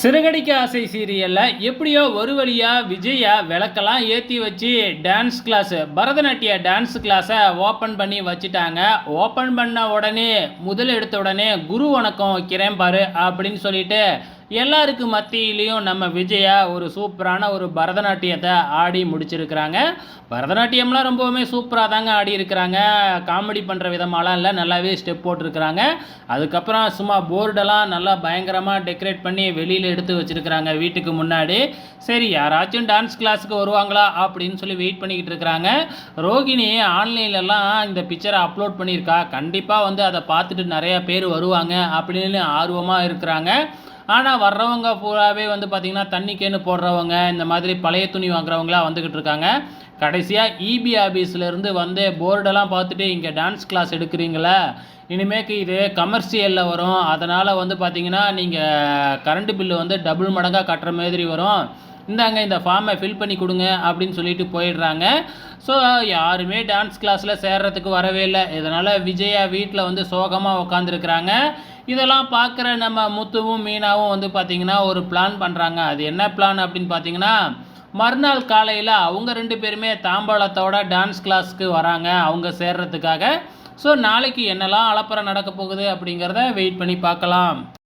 சிறுகடிக்க ஆசை சீரியலில் எப்படியோ ஒரு வழியாக விஜயா விளக்கெல்லாம் ஏற்றி வச்சு டான்ஸ் கிளாஸு பரதநாட்டிய டான்ஸ் கிளாஸை ஓப்பன் பண்ணி வச்சுட்டாங்க. ஓப்பன் பண்ண உடனே முதல் எடுத்த உடனே குரு வணக்கம் வைக்கிறேன் பாரு அப்படின்னு சொல்லிட்டு எல்லாருக்கு மத்தியிலையும் நம்ம விஜயா ஒரு சூப்பரான ஒரு பரதநாட்டியத்தை ஆடி முடிச்சிருக்கிறாங்க. பரதநாட்டியம்லாம் ரொம்பவுமே சூப்பராக தாங்க ஆடி இருக்கிறாங்க. காமெடி பண்ணுற விதமாலாம் இல்லை நல்லாவே ஸ்டெப் போட்டிருக்கிறாங்க. அதுக்கப்புறம் சும்மா போர்டெல்லாம் நல்லா பயங்கரமாக டெக்கரேட் பண்ணி வெளியில் எடுத்து வச்சுருக்கிறாங்க வீட்டுக்கு முன்னாடி. சரி யாராச்சும் டான்ஸ் கிளாஸுக்கு வருவாங்களா அப்படின்னு சொல்லி வெயிட் பண்ணிக்கிட்டு இருக்கிறாங்க. ரோகிணி ஆன்லைன்லலாம் இந்த பிக்சரை அப்லோட் பண்ணியிருக்கா. கண்டிப்பாக வந்து அதை பார்த்துட்டு நிறையா பேர் வருவாங்க அப்படின்னு ஆர்வமாக இருக்கிறாங்க. ஆனால் வர்றவங்க பூராவே வந்து பார்த்திங்கன்னா தண்ணி கேனு போடுறவங்க இந்த மாதிரி பழைய துணி வாங்குறவங்களாம் வந்துக்கிட்டு இருக்காங்க. கடைசியாக இபி ஆஃபீஸ்லேருந்து வந்து போர்டெல்லாம் பார்த்துட்டு இங்கே டான்ஸ் கிளாஸ் எடுக்கிறீங்களா? இனிமேக்கு இது கமர்ஷியலில் வரும். அதனால் வந்து பார்த்திங்கன்னா நீங்கள் கரண்ட் பில்லு வந்து டபுள் மடங்காக கட்டுற மாதிரி வரும். இந்தாங்க இந்த ஃபார்மை ஃபில் பண்ணி கொடுங்க அப்படின்னு சொல்லிட்டு போயிடுறாங்க. ஸோ யாருமே டான்ஸ் கிளாஸில் சேர்றதுக்கு வரவே இல்லை. இதனால் விஜயா வீட்டில் வந்து சோகமாக உட்காந்துருக்குறாங்க இதெல்லாம் பார்க்குற நம்ம முத்துவும் மீனாவும் வந்து பார்த்திங்கன்னா ஒரு பிளான் பண்ணுறாங்க அது என்ன பிளான் அப்படின்னு பார்த்தீங்கன்னா மறுநாள் காலையில் அவங்க ரெண்டு பேருமே தாம்பாளத்தோட டான்ஸ் கிளாஸ்க்கு வராங்க. அவங்க சேர்றதுக்காக. ஸோ நாளைக்கு என்னெல்லாம் அலப்பறை நடக்க போகுது அப்படிங்கிறத வெயிட் பண்ணி பார்க்கலாம்.